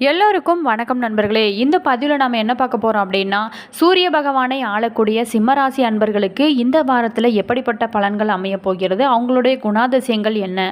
எல்லோருக்கும் வணக்கம் நண்பர்களே. இந்த பதிவில் நாம் என்ன பார்க்க போகிறோம் அப்படின்னா சூரிய பகவானை ஆளக்கூடிய சிம்மராசி அன்பர்களுக்கு இந்த வாரத்தில் எப்படிப்பட்ட பலன்கள் அமைய போகிறது அவங்களுடைய குணாதிசயங்கள் என்ன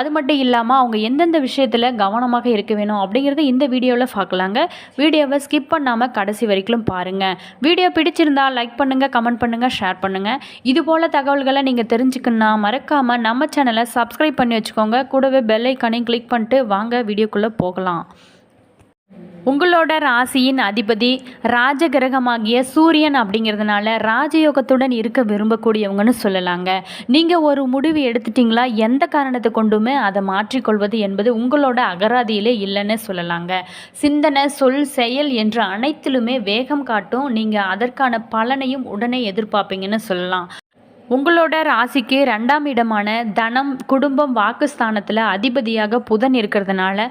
அது மட்டும் இல்லாமல் அவங்க எந்தெந்த விஷயத்தில் கவனமாக இருக்க வேணும் அப்படிங்கிறத இந்த வீடியோவில் பார்க்கலாங்க. வீடியோவை ஸ்கிப் பண்ணாமல் கடைசி வரைக்கும் பாருங்கள் வீடியோ பிடிச்சிருந்தா லைக் பண்ணுங்கள் கமெண்ட் பண்ணுங்கள் ஷேர் பண்ணுங்கள் இது போல் தகவல்களை நீங்கள் தெரிஞ்சுக்கணுன்னா மறக்காமல் நம்ம சேனலை சப்ஸ்கிரைப் பண்ணி வச்சுக்கோங்க. கூடவே பெல் ஐக்கானையும் கிளிக் பண்ணிட்டு வாங்க வீடியோக்குள்ளே போகலாம். உங்களோட ராசியின் அதிபதி ராஜகிரகமாகிய சூரியன் அப்படிங்கிறதுனால ராஜயோகத்துடன் இருக்க விரும்பக்கூடியவங்கன்னு சொல்லலாங்க. நீங்கள் ஒரு முடிவு எடுத்துட்டிங்களா? எந்த காரணத்தை கொண்டுமே அதை மாற்றிக்கொள்வது என்பது உங்களோட அகராதியிலே இல்லைன்னு சொல்லலாங்க. சிந்தனை சொல் செயல் என்ற அனைத்திலுமே வேகம் காட்டும். நீங்கள் அதற்கான பலனையும் உடனே எதிர்பார்ப்பீங்கன்னு சொல்லலாம். உங்களோட ராசிக்கு ரெண்டாம் இடமான தனம் குடும்பம் வாக்குஸ்தானத்தில் அதிபதியாக புதன் இருக்கிறதுனால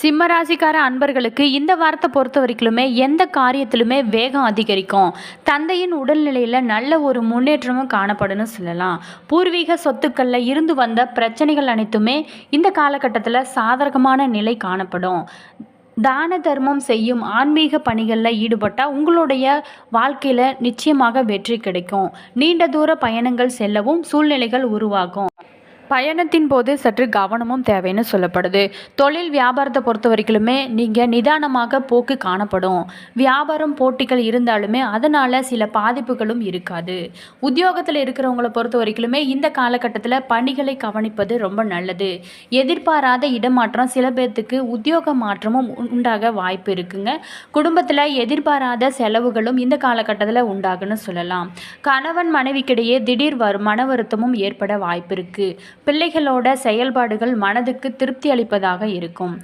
சிம்மராசிக்கார அன்பர்களுக்கு இந்த வாரத்தை பொறுத்த வரைக்குமே எந்த காரியத்திலுமே வேகம் அதிகரிக்கும். தந்தையின் உடல்நிலையில் நல்ல ஒரு முன்னேற்றமும் காணப்படும்னு சொல்லலாம். பூர்வீக சொத்துக்களில் இருந்து வந்த பிரச்சனைகள் அனைத்துமே இந்த காலகட்டத்தில் சாதகமான நிலை காணப்படும். தான தர்மம் செய்யும் ஆன்மீக பணிகளில் ஈடுபட்டால் உங்களுடைய வாழ்க்கையில் நிச்சயமாக வெற்றி கிடைக்கும். நீண்ட தூர பயணங்கள் செல்லவும் சூழ்நிலைகள் உருவாகும். பயணத்தின் போது சற்று கவனமும் தேவைன்னு சொல்லப்படுது. தொழில் வியாபாரத்தை பொறுத்த வரைக்குமே நீங்கள் நிதானமாக போக்கு காணப்படும். வியாபாரம் போட்டிகள் இருந்தாலுமே அதனால் சில பாதிப்புகளும் இருக்காது. உத்தியோகத்தில் இருக்கிறவங்கள பொறுத்த வரைக்குமே இந்த காலகட்டத்தில் பணிகளை கவனிப்பது ரொம்ப நல்லது. எதிர்பாராத இடமாற்றம் சில பேர்த்துக்கு உத்தியோக மாற்றமும் உண்டாக வாய்ப்பு இருக்குங்க. குடும்பத்தில் எதிர்பாராத செலவுகளும் இந்த காலகட்டத்தில் உண்டாகுன்னு சொல்லலாம். கணவன் மனைவிக்கிடையே திடீர் வரும் மன வருத்தமும் ஏற்பட வாய்ப்பு இருக்குது பிள்ளைகளோட செயல்பாடுகள் மனதுக்கு திருப்தி அளிப்பதாக இருக்கும்.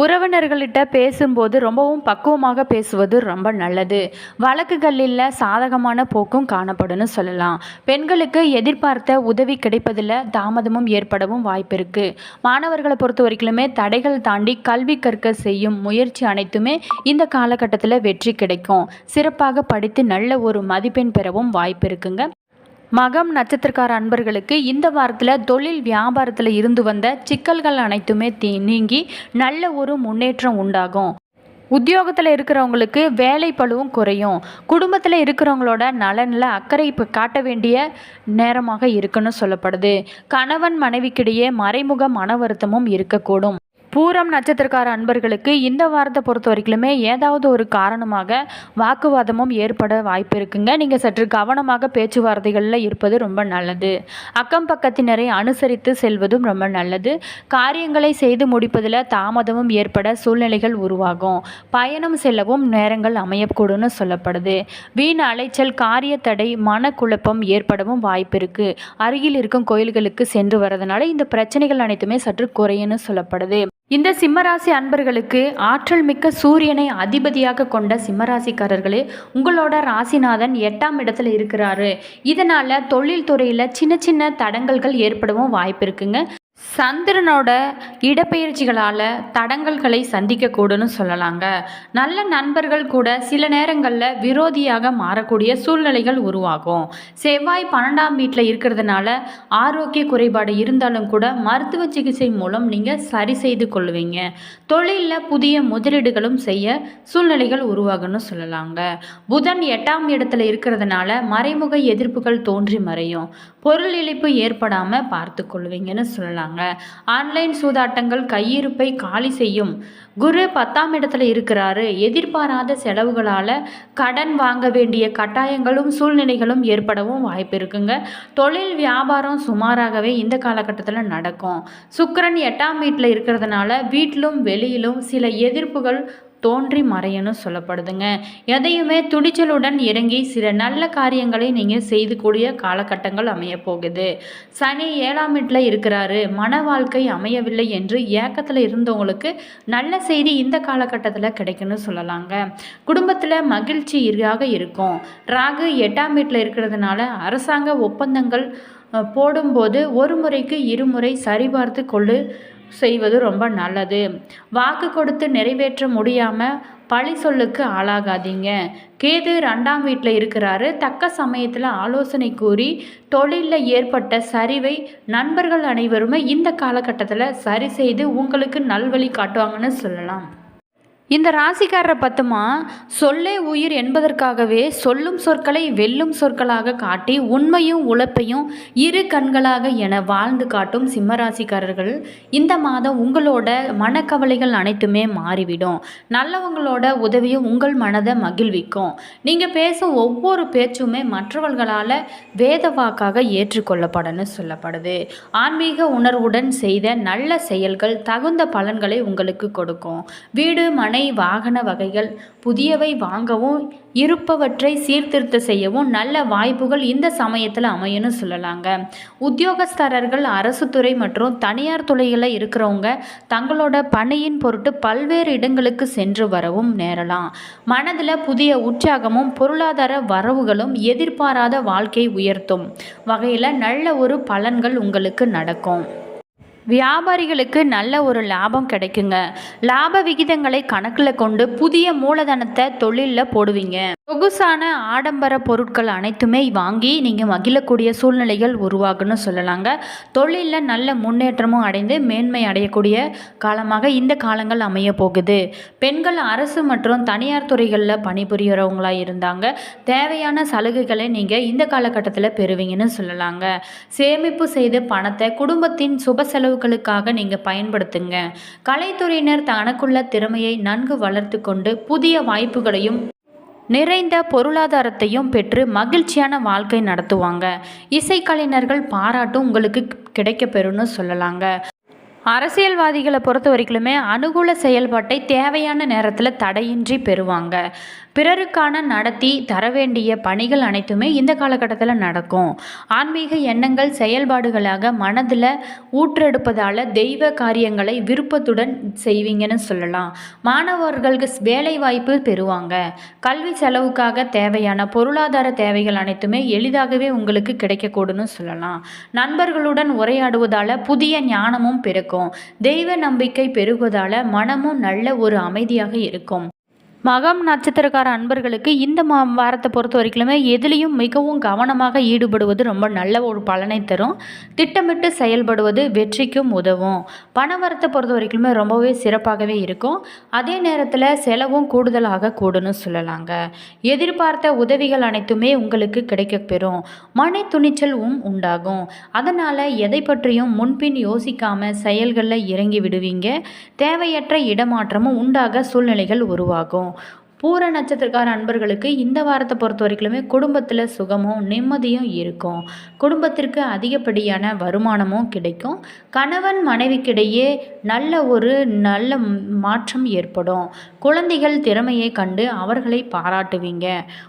உறவினர்கள்கிட்ட பேசும்போது ரொம்பவும் பக்குவமாக பேசுவது ரொம்ப நல்லது. வழக்குகளில் சாதகமான போக்கும் காணப்படும்னு சொல்லலாம். பெண்களுக்கு எதிர்பார்த்த உதவி கிடைப்பதில் தாமதமும் ஏற்படவும் வாய்ப்பு இருக்குது மாணவர்களை பொறுத்த வரைக்குமே தடைகள் தாண்டி கல்வி கற்க செய்யும் முயற்சி அனைத்துமே இந்த காலகட்டத்தில் வெற்றி கிடைக்கும். சிறப்பாக படித்து நல்ல ஒரு மதிப்பெண் பெறவும் வாய்ப்பு இருக்குங்க. மகம் நட்சத்திரக்கார அன்பர்களுக்கு இந்த வாரத்தில் தொழில் வியாபாரத்தில் இருந்து வந்த சிக்கல்கள் அனைத்துமே தீ நீங்கி நல்ல ஒரு முன்னேற்றம் உண்டாகும். உத்தியோகத்தில் இருக்கிறவங்களுக்கு வேலை பழுவும் குறையும். குடும்பத்தில் இருக்கிறவங்களோட நலனில் அக்கறை இப்போ காட்ட வேண்டிய நேரமாக இருக்குன்னு சொல்லப்படுது. கணவன் மனைவிக்கிடையே மறைமுக மன வருத்தமும் இருக்கக்கூடும். பூரம் நட்சத்திரக்கார அன்பர்களுக்கு இந்த வாரத்தை பொறுத்த வரைக்குமே ஏதாவது ஒரு காரணமாக வாக்குவாதமும் ஏற்பட வாய்ப்பு இருக்குங்க. நீங்கள் சற்று கவனமாக பேச்சுவார்த்தைகளில் இருப்பது ரொம்ப நல்லது. அக்கம் பக்கத்தினரை அனுசரித்து செல்வதும் ரொம்ப நல்லது. காரியங்களை செய்து முடிப்பதில் தாமதமும் ஏற்பட சூழ்நிலைகள் உருவாகும். பயணம் செல்லவும் நேரங்கள் அமையக்கூடும்னு சொல்லப்படுது. வீண் அலைச்சல் காரிய தடை மனக்குழப்பம் ஏற்படவும் வாய்ப்பு இருக்குது அருகில் இருக்கும் கோயில்களுக்கு சென்று வரதுனால இந்த பிரச்சனைகள் அனைத்துமே சற்று குறையும்னு சொல்லப்படுது. இந்த சிம்மராசி அன்பர்களுக்கு ஆற்றல் மிக்க சூரியனை அதிபதியாக கொண்ட சிம்மராசிக்காரர்களே உங்களோட ராசிநாதன் எட்டாம் இடத்துல இருக்கிறாரு. இதனால் தொழில் துறையில் சின்ன சின்ன தடங்கல்கள் ஏற்படவும் வாய்ப்பு இருக்குங்க. சந்திரனோட இடப்பெயர்ச்சிகளால் தடங்கல்களை சந்திக்கக்கூடுன்னு சொல்லலாங்க. நல்ல நண்பர்கள் கூட சில நேரங்களில் விரோதியாக மாறக்கூடிய சூழ்நிலைகள் உருவாகும். செவ்வாய் பன்னெண்டாம் வீட்டில் இருக்கிறதுனால ஆரோக்கிய குறைபாடு இருந்தாலும் கூட மருத்துவ சிகிச்சை மூலம் நீங்கள் சரி செய்து கொள்வீங்க. தொழிலில் புதிய முதலீடுகளும் செய்ய சூழ்நிலைகள் உருவாகும்னு சொல்லலாங்க. புதன் எட்டாம் இடத்துல இருக்கிறதுனால மறைமுக எதிர்ப்புகள் தோன்றி மறையும். பொருள் இழப்பு ஏற்படாமல் பார்த்து கொள்வீங்கன்னு சொல்லலாங்க. ஆன்லைன் சூதாட்டங்கள் கையிருப்பை காலி செய்யும். குரு பத்தாம் இடத்துல இருக்கிறாரு. எதிர்பாராத செலவுகளால் கடன் வாங்க வேண்டிய கட்டாயங்களும் சூழ்நிலைகளும் ஏற்படவும் வாய்ப்பு இருக்குங்க. தொழில் வியாபாரம் சுமாராகவே இந்த காலகட்டத்தில் நடக்கும். சுக்கரன் எட்டாம் வீட்டில் இருக்கிறதுனால வீட்டிலும் வெளியிலும் சில எதிர்ப்புகள் தோன்றி மறையணும் சொல்லப்படுதுங்க. எதையுமே துணிச்சலுடன் இறங்கி சில நல்ல காரியங்களை நீங்கள் செய்துக்கூடிய காலகட்டங்கள் அமைய போகுது சனி ஏழாம் வீட்டில் இருக்கிறாரு. மன வாழ்க்கை அமையவில்லை என்று ஏக்கத்தில் இருந்தவங்களுக்கு நல்ல செய்தி இந்த காலகட்டத்தில் கிடைக்குன்னு சொல்லலாங்க. குடும்பத்தில் மகிழ்ச்சியாக இருக்கும். ராகு எட்டாம் வீட்டில் இருக்கிறதுனால அரசாங்க ஒப்பந்தங்கள் போடும்போது ஒரு முறைக்கு இருமுறை சரிபார்த்து கொள்ளு செய்வது ரொம்ப நல்லது. வாக்கு கொடுத்து நிறைவேற்ற முடியாமல் பழி சொல்லுக்கு ஆளாகாதீங்க. கேது ரெண்டாம் வீட்டில் இருக்கிறாரு. தக்க சமயத்தில் ஆலோசனை கூறி தொழிலில் ஏற்பட்ட சரிவை நண்பர்கள் அனைவருமே இந்த காலகட்டத்தில் சரி செய்து உங்களுக்கு நல்வழி காட்டுவாங்கன்னு சொல்லலாம். இந்த ராசிக்காரரை பத்துமா? சொல்லே உயிர் என்பதற்காகவே சொல்லும் சொற்களை வெல்லும் சொற்களாக காட்டி உண்மையும் உழைப்பையும் இரு கண்களாக என வாழ்ந்து காட்டும் சிம்மராசிக்காரர்கள் இந்த மாதம் உங்களோட மனக்கவலைகள் அனைத்துமே மாறிவிடும். நல்லவங்களோட உதவியும் உங்கள் மனதை மகிழ்விக்கும். நீங்கள் பேசும் ஒவ்வொரு பேச்சுமே மற்றவர்களால் வேத வாக்காக ஏற்றுக்கொள்ளப்படன்னு சொல்லப்படுது. ஆன்மீக உணர்வுடன் செய்த நல்ல செயல்கள் தகுந்த பலன்களை உங்களுக்கு கொடுக்கும். வீடு மனை வாகன வகைகள். புதியவை வாங்கவும் இருப்பவற்றை சீர்திருத்த செய்யவும் நல்ல வாய்ப்புகள் இந்த சமயத்தில் அமையணும்னு சொல்லலாங்க. உத்தியோகஸ்தரர்கள் அரசு துறை மற்றும் தனியார் துறையில் இருக்கிறவங்க தங்களோட பணியின் பொருட்டு பல்வேறு இடங்களுக்கு சென்று வரவும் நேரலாம். மனதில் புதிய உற்சாகமும் பொருளாதார வரவுகளும் எதிர்பாராத வாழ்க்கை உயர்த்தும் வகையில் நல்ல ஒரு பலன்கள் உங்களுக்கு நடக்கும். வியாபாரிகளுக்கு நல்ல ஒரு லாபம் கிடைக்குங்க. லாப விகிதங்களை கணக்கில் கொண்டு புதிய மூலதனத்தை தொழிலில் போடுவீங்க. சொகுசான ஆடம்பர பொருட்கள் அனைத்துமே வாங்கி நீங்கள் மகிழக்கூடிய சூழ்நிலைகள் உருவாகுன்னு சொல்லலாங்க. தொழிலில் நல்ல முன்னேற்றமும் அடைந்து மேன்மை அடையக்கூடிய காலமாக இந்த காலங்கள் அமைய போகுது பெண்கள் அரசு மற்றும் தனியார் துறைகளில் பணிபுரியறவங்களா இருந்தாங்க. தேவையான சலுகைகளை நீங்கள் இந்த காலகட்டத்தில் பெறுவீங்கன்னு சொல்லலாங்க. சேமிப்பு செய்து பணத்தை குடும்பத்தின் சுப செலவுகளுக்காக நீங்கள் பயன்படுத்துங்க. கலைத்துறையினர் தனக்குள்ள திறமையை நன்கு வளர்த்து கொண்டு புதிய வாய்ப்புகளையும் நிறைந்த பொருளாதாரத்தையும் பெற்று மகிழ்ச்சியான வாழ்க்கை நடத்துவாங்க. இசைக்கலைஞர்கள் பாராட்டும் உங்களுக்கு கிடைக்கப்பெறும்னு சொல்லலாங்க. அரசியல்வாதிகளை பொறுத்த வரைக்குமே அனுகூல செயல்பாட்டை தேவையான நேரத்தில் தடையின்றி பெறுவாங்க. பிறருக்கான நடத்தி தர வேண்டிய பணிகள் அனைத்துமே இந்த காலகட்டத்தில் நடக்கும். ஆன்மீக எண்ணங்கள் செயல்பாடுகளாக மனதில் ஊற்றெடுப்பதால் தெய்வ காரியங்களை விருப்பத்துடன் செய்வீங்கன்னு சொல்லலாம். மாணவர்களுக்கு வேலை வாய்ப்பு பெறுவாங்க. கல்வி செலவுக்காக தேவையான பொருளாதார தேவைகள் அனைத்துமே எளிதாகவே உங்களுக்கு கிடைக்கக்கூடும்னு சொல்லலாம். நண்பர்களுடன் உரையாடுவதால் புதிய ஞானமும் பிறக்கும். தெய்வ நம்பிக்கை பெருகுவதால் மனமும் நல்ல ஒரு அமைதியாக இருக்கும். மகம் நட்சத்திரக்கார அன்பர்களுக்கு இந்த மா வாரத்தை பொறுத்த வரைக்குமே எதுலேயும் மிகவும் கவனமாக ஈடுபடுவது ரொம்ப நல்ல ஒரு பலனை தரும். திட்டமிட்டு செயல்படுவது வெற்றிக்கும் உதவும். பணவரத்தை பொறுத்த வரைக்குமே ரொம்பவே சிறப்பாகவே இருக்கும். அதே நேரத்தில் செலவும் கூடுதலாக கூடுன்னு சொல்லலாங்க. எதிர்பார்த்த உதவிகள் அனைத்துமே உங்களுக்கு கிடைக்கப்பெறும். மன துணிச்சலும் உண்டாகும். அதனால் எதை பற்றியும் முன்பின் யோசிக்காமல் செயல்களில் இறங்கி விடுவீங்க. தேவையற்ற இடமாற்றமும் உண்டாக சூழ்நிலைகள் உருவாகும். பூர நட்சத்திரக்கார அன்பர்களுக்கு இந்த வாரத்தை பொறுத்த வரைக்குமே குடும்பத்தில் சுகமும் நிம்மதியும் இருக்கும். குடும்பத்திற்கு அதிகப்படியான வருமானமும் கிடைக்கும். கணவன் மனைவிக்கிடையே நல்ல ஒரு நல்ல மாற்றம் ஏற்படும். குழந்தைகள் திறமையை கண்டு அவர்களை பாராட்டுவீங்க.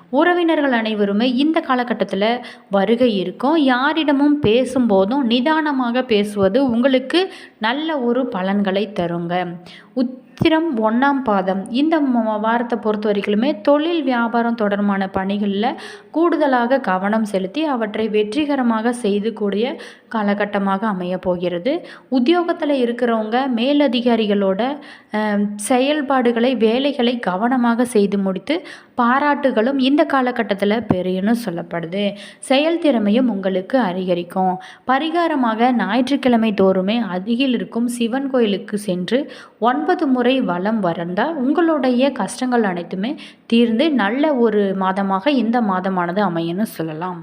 உறவினர்கள் அனைவருமே இந்த காலகட்டத்தில் வருகை இருக்கும். யாரிடமும் பேசும்போதும் நிதானமாக பேசுவது உங்களுக்கு நல்ல ஒரு பலன்களை தருங்க. உத்திரம் ஒன்றாம் பாதம். இந்த வாரத்தை பொறுத்த வரைக்குமே தொழில் வியாபாரம் தொடர்பான பணிகளில் கூடுதலாக கவனம் செலுத்தி அவற்றை வெற்றிகரமாக செய்து கூடிய காலகட்டமாக அமைய போகிறது. உத்தியோகத்தில் இருக்கிறவங்க மேலதிகாரிகளோட செயல்பாடுகளை வேலைகளை கவனமாக செய்து முடித்து பாராட்டுகளும் இந்த காலகட்டத்தில் பெரியன்னு சொல்லப்படுது. செயல்திறமையும் உங்களுக்கு அதிகரிக்கும். பரிகாரமாக ஞாயிற்றுக்கிழமை தோறுமே அருகில் இருக்கும் சிவன் கோயிலுக்கு சென்று ஒன்பது முறை வலம் வந்தால் உங்களுடைய கஷ்டங்கள் அனைத்துமே தீர்ந்து நல்ல ஒரு மாதமாக இந்த மாதமானது அமையன்னு சொல்லலாம்.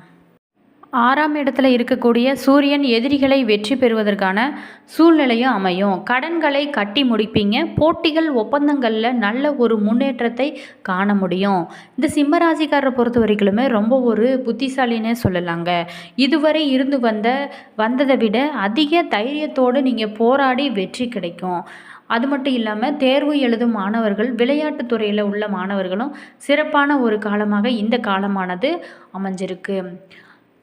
ஆறாம் இடத்துல இருக்கக்கூடிய சூரியன் எதிரிகளை வெற்றி பெறுவதற்கான சூழ்நிலையும் அமையும். கடன்களை கட்டி முடிப்பீங்க. போட்டிகள் ஒப்பந்தங்களில் நல்ல ஒரு முன்னேற்றத்தை காண முடியும். இந்த சிம்மராசிக்காரரை பொறுத்த வரைக்குமே ரொம்ப ஒரு புத்திசாலின்னே சொல்லலாங்க. இதுவரை இருந்து வந்த வந்ததை விட அதிக தைரியத்தோடு நீங்கள் போராடி வெற்றி கிடைக்கும். அது மட்டும் இல்லாமல் தேர்வு எழுதும் மாணவர்கள் விளையாட்டுத் துறையில் உள்ள மாணவர்களும் சிறப்பான ஒரு காலமாக இந்த காலமானது அமைஞ்சிருக்கு.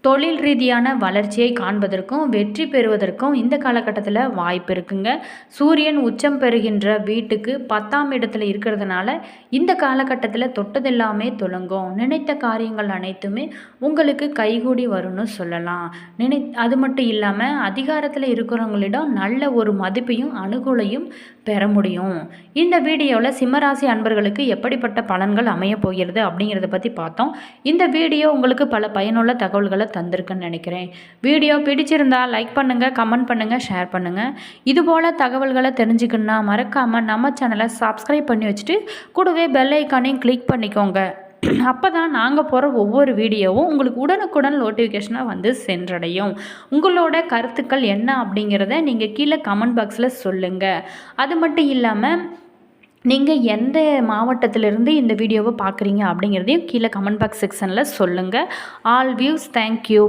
தொழில் ரீதியான வளர்ச்சியை காண்பதற்கும் வெற்றி பெறுவதற்கும் இந்த காலகட்டத்தில் வாய்ப்பு இருக்குங்க. சூரியன் உச்சம் பெறுகின்ற வீட்டுக்கு பத்தாம் இடத்துல இருக்கிறதுனால இந்த காலகட்டத்தில் தொட்டதெல்லாமே தொடங்கும் நினைத்த காரியங்கள் அனைத்துமே உங்களுக்கு கைகூடி வரும்னு சொல்லலாம். நினை அது மட்டும் இல்லாமல் அதிகாரத்தில் இருக்கிறவங்களிடம் நல்ல ஒரு மதிப்பையும் அணுகுலையும் பெற முடியும். இந்த வீடியோவில் சிம்மராசி அன்பர்களுக்கு எப்படிப்பட்ட பலன்கள் அமைய போகிறது அப்படிங்கிறத பற்றி பார்த்தோம். இந்த வீடியோ உங்களுக்கு பல பயனுள்ள தகவல்களை தந்திருக்குன்னு நினைக்கிறேன். வீடியோ பிடிச்சிருந்தா லைக் பண்ணுங்கள் கமெண்ட் பண்ணுங்கள் ஷேர் பண்ணுங்கள் இதுபோல் தகவல்களை தெரிஞ்சுக்கணுன்னா மறக்காமல் நம்ம சேனலை சப்ஸ்கிரைப் பண்ணி வச்சுட்டு கூடவே பெல் ஐக்கானையும் கிளிக் பண்ணிக்கோங்க. அப்போ தான் நாங்கள் போகிற ஒவ்வொரு வீடியோவும் உங்களுக்கு உடனுக்குடன் நோட்டிஃபிகேஷனாக வந்து சென்றடையும். உங்களோட கருத்துக்கள் என்ன அப்படிங்கிறத நீங்கள் கீழே கமெண்ட் பாக்ஸில் சொல்லுங்கள் அது மட்டும் இல்லாமல் நீங்கள் எந்த மாவட்டத்திலிருந்து இந்த வீடியோவை பார்க்குறீங்க அப்படிங்கிறதையும் கீழே கமெண்ட் பாக்ஸ் செக்ஷனில் சொல்லுங்கள் ஆல் வியூஸ் தேங்க்யூ